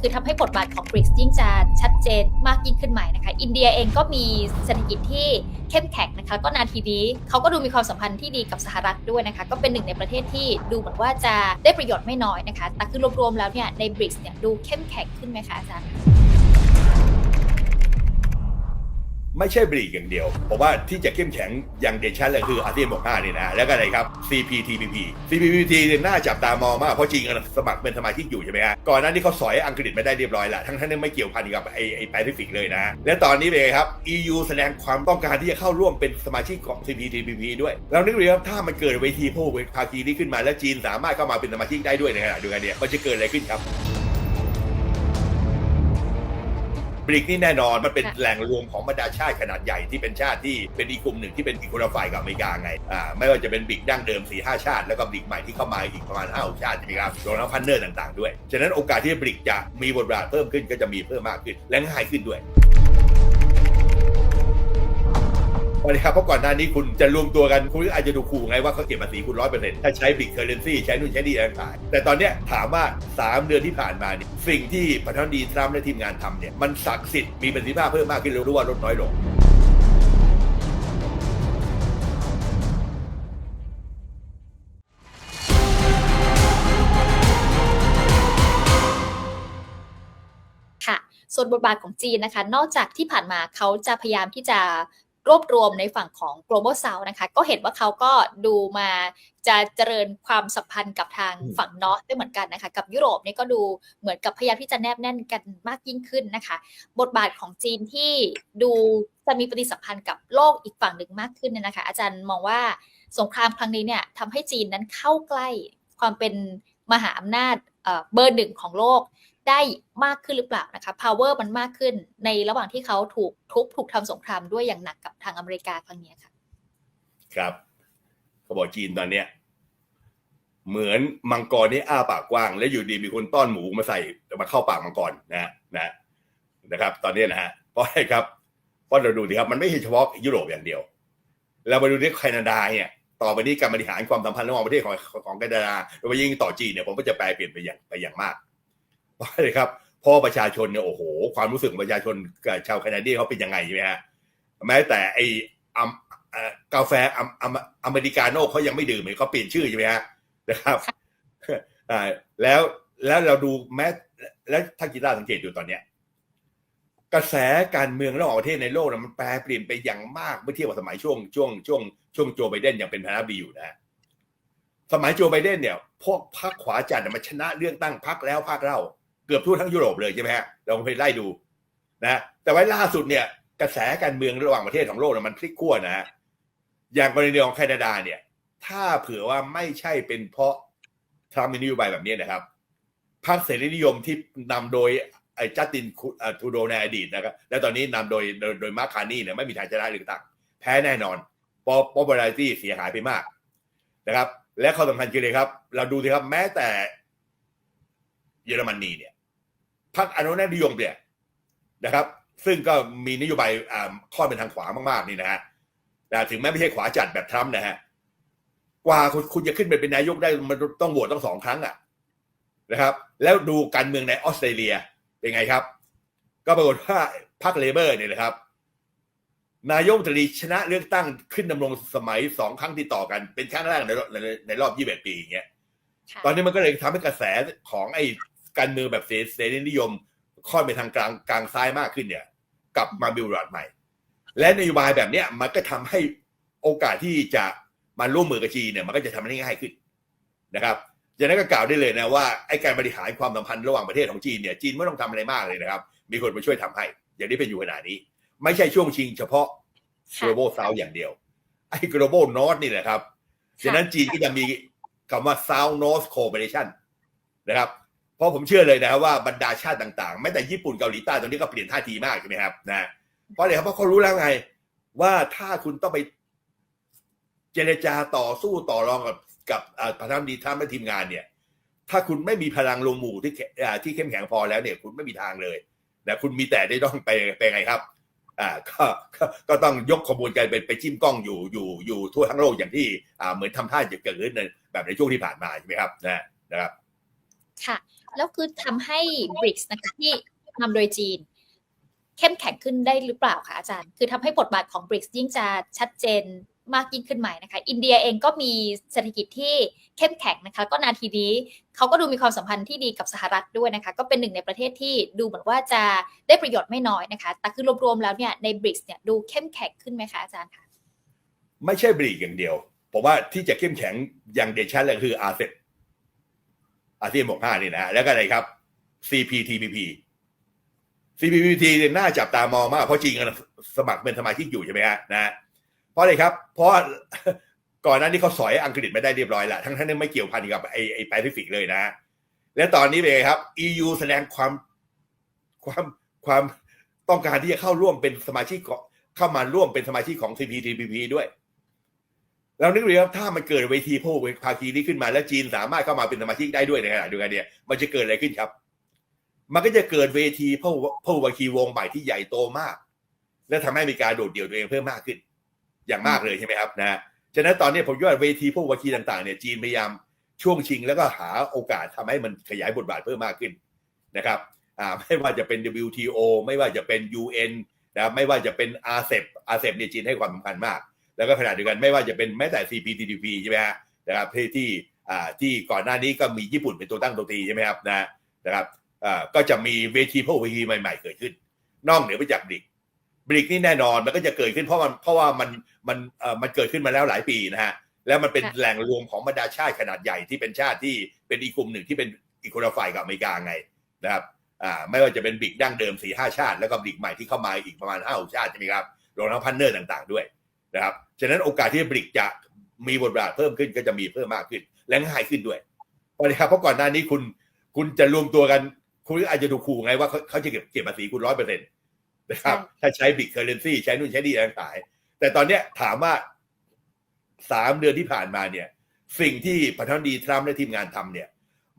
คือทำให้บทบาทของบริกยิ่งจะชัดเจนมากยิ่งขึ้นใหม่นะคะ อินเดียเองก็มีเศรษฐกิจที่เข้มแข็งนะคะ ก็นาทีนี้เขาก็ดูมีความสัมพันธ์ที่ดีกับสหรัฐด้วยนะคะ ก็เป็นหนึ่งในประเทศที่ดูเหมือนว่าจะได้ประโยชน์ไม่น้อยนะคะ แต่คือรวมๆแล้วเนี่ยในบริกเนี่ยดูเข้มแข็งขึ้นไหมคะอาจารย์ ไม่ใช่บริกอย่างเดียว ผมว่าที่จะเข้มแข็งอย่างเด่นชัดเลยคืออาเซียนบวกห้านี่นะ แล้วก็อะไรครับ CPTPP CPTPP เนี่ยน่าจับตามองมาก เพราะจีนกำลังสมัครเป็นสมาชิกอยู่ใช่ไหมฮะก่อนหน้านี้เขาสอยอังกฤษไม่ได้เรียบร้อยละทั้งทั้งนั้นไม่เกี่ยวพันกับไอ้ไอ้แปซิฟิกเลยนะ และตอนนี้เป็นไงครับ EU แสดงความต้องการที่จะเข้าร่วมเป็นสมาชิกของ CPTPP ด้วยเรานึกเลยครับถ้ามันเกิดเวทีพวกภาคีนี้ขึ้นมาแล้วจีนสามารถเข้ามาเป็นสมาชิกได้ด้วยในขณะเดียวกันเนี่ยมันจะเกิดอะไรขึ้นครับ บริกนี่แน่นอนมันเป็นค่ะแหล่งรวมของบรรดาชาติขนาดใหญ่ที่เป็นชาติที่เป็นอีกกลุ่มหนึ่งที่เป็นอีกคนละฝ่ายกับอเมริกาไงอ่าไม่ว่าจะเป็นบริกดั้งเดิม4ี่ห้าชาติ แล้วก็บริกใหม่ที่เข้ามาอีกประมาณ5้าชาติใช่ไหมครับรวมทั้งพันเนอร์ต่างๆด้วยฉะนั้นโอกาสที่บริกจะมีบทบาทเพิ่มขึ้นก็จะมีเพิ่มมากขึ้นและง่ายขึ้นด้วย สวัสดีครับเพราะก่อนหน้านี้คุณจะรวมตัวกัน คุณก็อาจจะดูขู่ไงว่าเขาเก็บภาษีคุณร้อยเปอร์เซ็นต์ถ้าใช้บิตเคอร์เรนซีใช้นู่นใช้นี่ต่างๆแต่ตอนเนี้ยถามว่า 3 เดือนที่ผ่านมาเนี่ยสิ่งที่ประธานดีทรัมป์และทีมงานทำเนี่ยมันศักดิ์สิทธิ์มีประสิทธิภาพเพิ่มมากขึ้นหรือว่าลดน้อยลงค่ะส่วนบทบาทของจีนนะคะ นอกจากที่ผ่านมาเขาจะพยายามที่จะ รวบรวมในฝั่งของ global south นะคะ ก็เห็นว่าเขาก็ดูมาจะเจริญความสัมพันธ์กับทางอืมฝั่งนอร์ทด้วยเหมือนกันนะคะ กับยุโรปนี่ก็ดูเหมือนกับพยายามที่จะแนบแน่นกันมากยิ่งขึ้นนะคะ บทบาทของจีนที่ดูจะมีปฏิสัมพันธ์กับโลกอีกฝั่งหนึ่งมากขึ้นเนี่ยนะคะ อาจารย์มองว่าสงครามครั้งนี้เนี่ยทำให้จีนนั้นเข้าใกล้ความเป็นมหาอำนาจเอ่อเบอร์หนึ่งของโลก ได้มากขึ้นหรือเปล่านะคะ power มันมากขึ้นในระหว่างที่เขาถูกทุบถูกทำสงครามด้วยอย่างหนักกับทางอเมริกาครั้งนี้ค่ะ ครับเขาบอกจีนตอนเนี้ยเหมือนมังกรที่อ้าปากกว้าง แล้วอยู่ดีมีคนต้อนหมูมาใส่มาเข้าปากมังกรนะนะนะครับ ตอนนี้นะฮะเพราะอะไรครับเพราะเราดูดีครับมันไม่ใช่เฉพาะยุโรปอย่างเดียวเรามาดูที่แคนาดาเนี่ยต่อไปนี้การบริหารความสัมพันธ์ระหว่างประเทศของของแคนาดาโดยเฉพาะยิ่งต่อจีนเนี่ยผมก็จะแปลเปลี่ยนไปอย่างไปอย่างมาก เพราะอะไรครับเพอประชาชนเนี่ยโอ้โห ความรู้สึกของประชาชนกับชาวแคนาเดียนเขาเป็นยังไงใช่ไหมฮะแม้แต่ไออัมเอ่อกาแฟอเมอเมอเมริกาโน่เขายังไม่ดื่มเลยเขาเปลี่ยนชื่อใช่ไหมฮะนะครับอ่าแล้วแล้วเราดูแม้แล้วถ้ากีตาร์สังเกตดูตอนเนี้ยกระแสการเมืองระหว่างประเทศในโลกนะมันแปรเปลี่ยนไปอย่างมากเมื่อเทียบกับสมัยช่วงช่วงช่วงช่วงโจไบเดนยังเป็นประธานาธิบดีอยู่นะฮะสมัยโจไบเดนเนี่ย พวกพรรคขวาจัดน่ะมันชนะเลือกตั้งพรรคแล้วพรรคเล่า เกือบทั่วทั้งยุโรปเลยใช่ไหมฮะเราไปไล่ดูนะแต่ว่าล่าสุดเนี่ยกระแสการเมืองระหว่างประเทศของโลกเนี่ยมันพลิกขั้วนะฮะอย่างกรณีของแคนาดาเนี่ย ถ้าเผื่อว่าไม่ใช่เป็นเพราะทรัมป์มีนโยบายแบบนี้นะครับพรรคเสรีนิยมที่นำโดยไอ้จัสตินคูเอ่อทูโดในอดีตนะครับและตอนนี้นำโดยโดยโดยมาร์คานี่เนี่ยไม่มีทางชนะเลือตั้งแพ้แน่นอนเพราะ popularity เสียหายไปมากนะครับ และข้อสำคัญคือเลยครับ เราดูสิครับ แม้แต่เยอรมนีเนี่ย พรรคอนุรักษ์นิยมเนี่ยนะครับ ซึ่งก็มีนโยบายอ่าค่อนเป็นทางขวามากๆนี่นะฮะนะถึงแม้ไม่ใช่ขวาจัดแบบทรัมป์นะฮะกว่าคุณคุณจะขึ้นไปเป็นนายกได้มันต้องโหวตต้องสองครั้งอะนะครับ แล้วดูการเมืองในออสเตรเลียเป็นไงครับ ก็ปรากฏว่าพรรคเลเบอร์เนี่ยนะครับ นายกรัฐมนตรีชนะเลือกตั้งขึ้นดำรงสมัยสองครั้งติดต่อกันเป็นครั้งแรกในรอบในในรอบยี่สิบปีอย่างเงี้ยค่ะตอนนี้มันก็เลยทำให้กระแสของไอ้ การเมืองแบบเสเสรีนิยมค่อนไปทางกลางกลางซ้ายมากขึ้นเนี่ย กลับมาบิวรัดใหม่ และนโยบายแบบเนี้ยมันก็ทำให้โอกาสที่จะมาร่วมมือกับจีนเนี่ยมันก็จะทำให้ง่ายขึ้นนะครับจากนั้นก็กล่าวได้เลยนะว่าไอ้การบริหารความสัมพันธ์ระหว่างประเทศของจีนเนี่ยจีนไม่ต้องทำอะไรมากเลยนะครับ มีคนมาช่วยทำให้ อย่างที่เป็นอยู่ขณะนี้ ไม่ใช่ช่วงชิงเฉพาะค่ะ global south อย่างเดียวไอ้ global north นี่แหละครับฉะนั้นจีนก็จะมีคำว่า south north cooperation นะครับ เพราะผมเชื่อเลยนะว่าบรรดาชาติต่างๆแม้แต่ญี่ปุ่นเกาหลีใต้ตอนนี้ก็เปลี่ยนท่าทีมากใช่ไหมครับนะเพราะอะไรครับเพราะเขารู้แล้วไง ว่าถ้าคุณต้องไปเจรจาต่อสู้ต่อรองกับกับประธานดีทรัมป์และทีมงานเนี่ย ถ้าคุณไม่มีพลังลงหมู่ที่เข่าที่เข้มแข็งพอแล้วเนี่ย คุณไม่มีทางเลยนะคุณมีแต่ได้ต้องไปไปไงครับอ่าก็ก็ก็ต้องยกขบวนการไปไปจิ้มกล้องอยู่อยู่อยู่ทั่วทั้งโลกอย่างที่อ่าเหมือนทำท่าจะเกิดขึ้นในแบบในช่วงที่ผ่านมาใช่ไหมครับนะนะครับ ค่ะ แล้วคือทำให้ BRICS นะคะที่นำโดยจีน เข้มแข็งขึ้นได้หรือเปล่าคะอาจารย์ คือทำให้บทบาทของ BRICS ยิ่งจะชัดเจนมากยิ่งขึ้นไหม่นะคะ อินเดียเองก็มีเศรษฐกิจที่เข้มแข็งนะคะ ก็นาทีนี้เขาก็ดูมีความสัมพันธ์ที่ดีกับสหรัฐด้วยนะคะ ก็เป็นหนึ่งในประเทศที่ดูเหมือนว่าจะได้ประโยชน์ไม่น้อยนะคะ แต่คือรวมๆแล้วเนี่ยใน BRICS เนี่ยดูเข้มแข็งขึ้นไหมคะอาจารย์คะไม่ใช่บริกอย่างเดียวผมว่าที่จะเข้มแข็งอย่างเด่นชัดเลยคืออาเซียน อาเซียนบวกห้านี่นะแล้วก็อะไรครับ CPTPP CPTPP เนี่ยน่าจับตามองมากเพราะจีนกำลังสมัครเป็นสมาชิกอยู่ใช่ไหมฮะนะฮะเพราะอะไรครับ เพราะก่อนหน้านี้เขาสอยอังกฤษไม่ได้เรียบร้อยล้วทั้งทั้งที่ไม่เกี่ยวพันกับไอไอแปซิฟิกเลยนะ และตอนนี้เป็นไงครับ EU แสดงความความความต้องการที่จะเข้าร่วมเป็นสมาชิกเข้ามาร่วมเป็นสมาชิกของ CPTPP ด้วย เรานึกเลยครับถ้ามันเกิดเวทีผู้ภาคีนี้ขึ้นมาแล้วจีนสามารถเข้ามาเป็นสมาชิกได้ด้วยในขณะเดียวกันเนี่ยมันจะเกิดอะไรขึ้นครับ มันก็จะเกิดเวทีผู้ผู้ภาคีวงใหม่ที่ใหญ่โตมาก และทำให้มีการโดดเดี่ยวตัวเองเพิ่มมากขึ้น อย่างมากเลยใช่ไหมครับนะฉะนั้นตอนนี้ผมคิดว่าเวทีผู้ภาคีต่างๆเนี่ยจีนพยายามช่วงชิงแล้วก็หาโอกาสทำให้มันขยายบทบาทเพิ่มมากขึ้นนะครับไม่ว่าจะเป็น WTO ไม่ว่าจะเป็น UN นะไม่ว่าจะเป็น RCEP RCEP เนี่ยจีนให้ความสำคัญมาก แล้วก็ขณะเดียวกันไม่ว่าจะเป็นแม้แต่ CPTPP ใช่ไหมฮะนะครับที่ที่อ่าที่ก่อนหน้านี้ก็มีญี่ปุ่นเป็นตัวตั้งตัวตีใช่ไหมครับนะนะครับอ่าก็จะมีเวทีพวกเวทีใหม่ๆ เกิดขึ้น นอกเหนือไปจากบริกบริกนี่แน่นอนมันก็จะเกิดขึ้นเพราะมันเพราะว่ามันมันเอ่อมันเกิดขึ้นมาแล้วหลายปีนะฮะแล้วมันเป็นค่ะแหล่งรวมของบรรดาชาติขนาดใหญ่ที่เป็นชาติที่เป็นอีกกลุ่มหนึ่งที่เป็นอีกคนละฝ่ายกับอเมริกาไงนะครับอ่าไม่ว่าจะเป็นบริกดั้งเดิมสี่ห้าชาติ แล้วก็บริกใหม่ที่เข้ามาอีกประมาณห้าหกชาติใช่ไหมครับรวมทั้งพันเนอร์ต่าง ๆด้วย นะครับฉะนั้นโอกาสที่บริกจะมีบทบาทเพิ่มขึ้นก็จะมีเพิ่มมากขึ้น และง่ายขึ้นด้วยเพราะนะครับเพราะก่อนหน้านี้คุณคุณจะรวมตัวกัน คุณอาจจะดูขู่ไงว่าเขาเขาจะเก็บเก็บภาษีคุณร้อยเปอร์เซ็นต์นะครับ ถ้าใช้บิ c เคอร์เรนซีใช้นู่นใช้นี่ต่างๆแต่ตอนเนี้ยถามว่าสามเดือนที่ผ่านมาเนี่ย สิ่งที่ประธานาธิบดีทรัมป์และทีมงานทำเนี่ย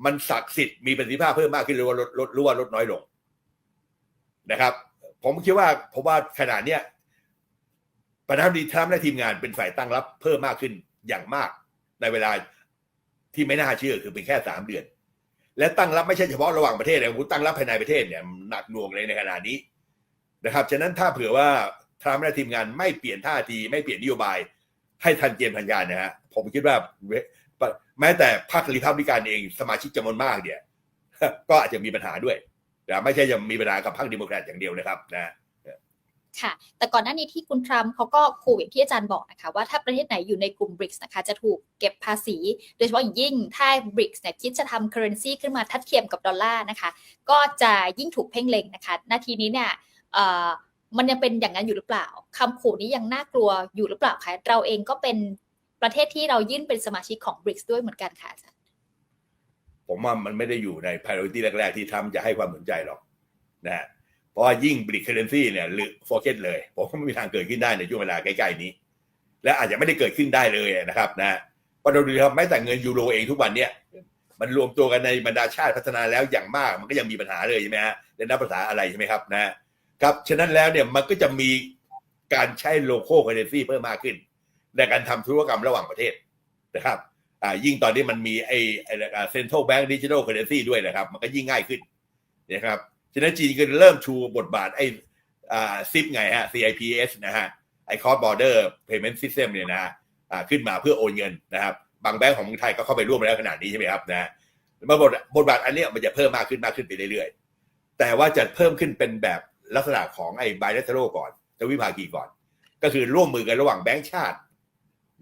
มันศักดิ์สิทธิ์มีประสิทธิภาพเพิ่มมากขึ้นหรือว่าลดลดหรือว่าลดน้อยลงนะครับ ผมคิดว่าผมว่าขนาดเนี้ย ประธานาธิบดีทรัมป์และทีมงานเป็นฝ่ายตั้งรับเพิ่มมากขึ้นอย่างมากในเวลาที่ไม่น่าเชื่อคือเป็นแค่สามเดือน และตั้งรับไม่ใช่เฉพาะระหว่างประเทศนะคุณตั้งรับภายในประเทศเนี่ยหนักหน่วงเลยในขณะนี้นะครับฉะนั้นถ้าเผื่อว่าทรัมป์และทีมงานไม่เปลี่ยนท่าที ไม่เปลี่ยนนโยบาย ให้ทันเกมทันการนะฮะผมคิดว่าแม้แต่พรรครีพับลิกันเองสมาชิกจำนวนมากเนี่ยก็อาจจะมีปัญหาด้วยนะไม่ใช่จะมีปัญหากับพรรคเดโมแครตอย่างเดียวนะครับนะ ค่ะ แต่ก่อนหน้านี้ที่คุณทรัมป์เขาก็ขู่อย่างที่อาจารย์บอกนะคะ ว่าถ้าประเทศไหนอยู่ในกลุ่ม BRICS นะคะจะถูกเก็บภาษี โดยเฉพาะอย่างยิ่งถ้า BRICS เนี่ยคิดจะทำ currency ขึ้นมาทัดเทียมกับดอลลาร์นะคะ ก็จะยิ่งถูกเพ่งเล็งนะคะนาทีนี้เนี่ยมันยังเป็นอย่างนั้นอยู่หรือเปล่าคำขู่นี้ยังน่ากลัวอยู่หรือเปล่าคะเราเองก็เป็นประเทศที่เรายื่นเป็นสมาชิกของ BRICS ด้วยเหมือนกันค่ะอาจารย์ผมว่ามันไม่ได้อยู่ใน priority แรก ๆ ที่ทรัมป์จะให้ความสนใจหรอกนะฮะ เพราะว่ายิ่งบริกเคอร์เรนซีเนี่ยหรือโฟเกตเลย ผมว่าไม่มีทางเกิดขึ้นได้ในช่วงเวลาใกล้ๆนี้ และอาจจะไม่ได้เกิดขึ้นได้เลยนะครับนะเพราะเราดูครับแม้แต่เงินยูโรเองทุกวันเนี่ยมันรวมตัวกันในบรรดาชาติพัฒนาแล้วอย่างมากมันก็ยังมีปัญหาเลยใช่ไหมฮะในนับภาษาอะไรใช่ไหมครับนะครับฉะนั้นแล้วเนี่ยมันก็จะมีการใช้โลโก้เคอร์เรนซีเพิ่มมากขึ้น ในการทำธุรกรรมระหว่างประเทศนะครับอ่ายิ่งตอนนี้มันมีไอ้ไอ้เซ็นทรัลแบงก์ดิจิทัลเคอร์เรนซีด้วยนะครับ มันก็ยิ่งง่ายขึ้นนะครับ ฉะนั้นจีนก็เริ่มชูบทบาทไอ้ซิปไงฮะ CIPS นะฮะไอ้ Cross Border Payment System เนี่ยนะฮะขึ้นมาเพื่อโอนเงินนะครับ บางแบงก์ของเมืองไทยก็เข้าไปร่วมแล้วขนาดนี้ใช่ไหมครับนะมาบทบทบาทอันนี้มันจะเพิ่มมากขึ้นมากขึ้นไปเรื่อยๆ แต่ว่าจะเพิ่มขึ้นเป็นแบบลักษณะของไอ้ bilateral ก่อนทวิภาคีก่อน ก็คือร่วมมือกันระหว่างแบงก์ชาติ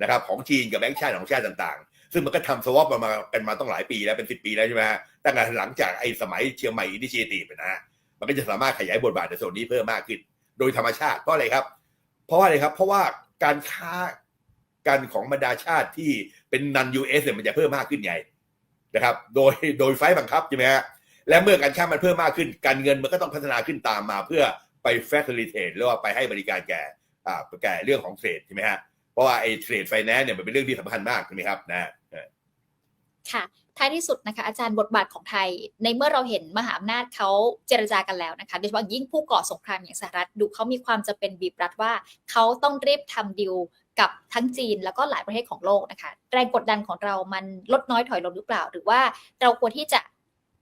นะครับของจีนกับแบงก์ชาติของชาติต่างๆ ซึ่งมันก็ทำสวอปมากันมาต้องหลายปีแล้วเป็นสิบปีแล้วใช่ไหมตั้งแต่หลังจากไอ้สมัยเชียงใหม่อินิเชตีฟนะฮะมันก็จะสามารถขยายบทบาทในส่วนนี้เพิ่มมากขึ้น โดยธรรมชาติเพราะอะไรครับ เพราะว่าอะไรครับ เพราะว่าการค้ากันของบรรดาชาติที่เป็นนันยูเอสเนี่ยมันจะเพิ่มมากขึ้นไงนะครับ โดยโดยไฟล์บังคับใช่ไหมฮะและเมื่อการค้ามันเพิ่มมากขึ้น การเงินมันก็ต้องพัฒนาขึ้นตามมาเพื่อไป facilitate หรือว่าไปให้บริการแก่อ่าแก่เรื่องของเทรดใช่ไหมฮะเราะว่าไอ้เทรดไฟแนนซ์เนี่ยมันเป็นเรื่องที่สำคัญมากใช่ไหมครับนะค่ะท้ายที่สุดนะคะอาจารย์บทบาทของไทย ในเมื่อเราเห็นมหาอำนาจเขาเจรจากันแล้วนะคะโดยเฉพาะยิ่งผู้ก่อสงครามอย่างสหรัฐดูเขามีความจะเป็นบีบรัดว่าเขาต้องรีบทำดีลกับทั้งจีนแล้วก็หลายประเทศของโลกนะคะแรงกดดันของเรามันลดน้อยถอยลงหรือเปล่า หรือว่าเราควรที่จะ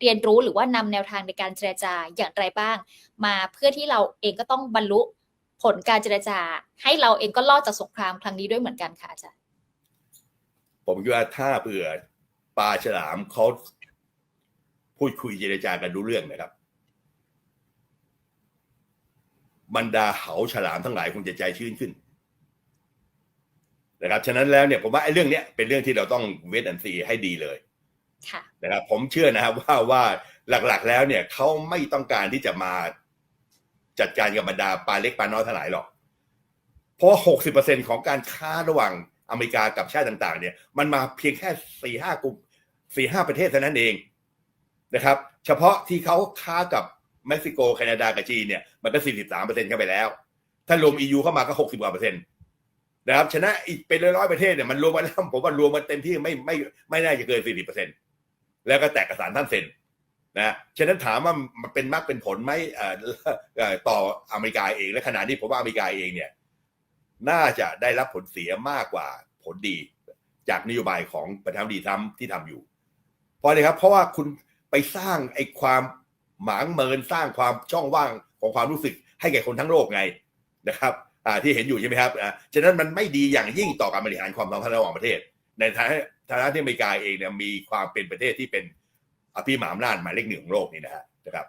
เรียนรู้หรือว่านำแนวทางในการเจรจาอย่างไรบ้าง มาเพื่อที่เราเองก็ต้องบรรลุ ผลการเจรจา ให้เราเองก็รอดจากสงครามครั้งนี้ด้วยเหมือนกันค่ะอาจารย์ผมคิดว่าถ้าเผื่อปลาฉลามเขาพูดคุยเจรจากันรู้เรื่องนะครับ บรรดาเหาฉลามทั้งหลายคงจะใจชื้นขึ้นนะครับฉะนั้นแล้วเนี่ยผมว่าไอ้เรื่องเนี้ยเป็นเรื่องที่เราต้องเวทแอนซีให้ดีเลยค่ะนะครับผมเชื่อนะครับว่าว่าหลักๆแล้วเนี่ยเขาไม่ต้องการที่จะมา จัดการกับบรรดาปลาเล็กปลาน้อยทั้งหลายหรอก เพราะหกสิบเปอร์เซ็นของการค้าระหว่างอเมริกากับชาติต่าง ๆ เนี่ย มันมาเพียงแค่สี่ห้ากลุ่มสี่ห้าประเทศเท่านั้นเองนะครับ เฉพาะที่เขาค้ากับเม็กซิโกแคนาดากับจีนเนี่ยมันก็สี่สิบสามเปอร์เซ็นต์เข้าไปแล้ว ถ้ารวม EU เข้ามาก็หกสิบกว่าเปอร์เซ็นต์นะครับฉะนั้นอีกเป็นร้อยๆประเทศเนี่ยมันรวมกันแล้วผมว่ารวมมันเต็มที่ไม่ไม่ไม่น่าจะเกินสี่สิบเปอร์เซ็นต์แล้วก็แตกเอกสารท่านเซ็น นะฉะนั้นถามว่ามันเป็นมรรคเป็นผลไหมต่ออเมริกาเองและขณะนี้ผมว่าอเมริกาเองเนี่ยน่าจะได้รับผลเสียมากกว่าผลดี จากนโยบายของประธานาธิบดีทรัมป์ที่ทำอยู่ เพราะอะไรครับ เพราะว่าคุณไปสร้างไอ้ความหมางเมินสร้างความช่องว่างของความรู้สึกให้แก่คนทั้งโลกไงนะครับที่เห็นอยู่ใช่ไหมครับอ่าฉะนั้นมันไม่ดีอย่างยิ่งต่อการบริหารความสัมพันธ์ระหว่างประเทศ ในฐานะฐานะที่อเมริกาเองเนี่ยมีความเป็นประเทศที่เป็น อภิมหาอำนาจหมายเลขหนึ่งของโลกนี่นะฮะนะครับ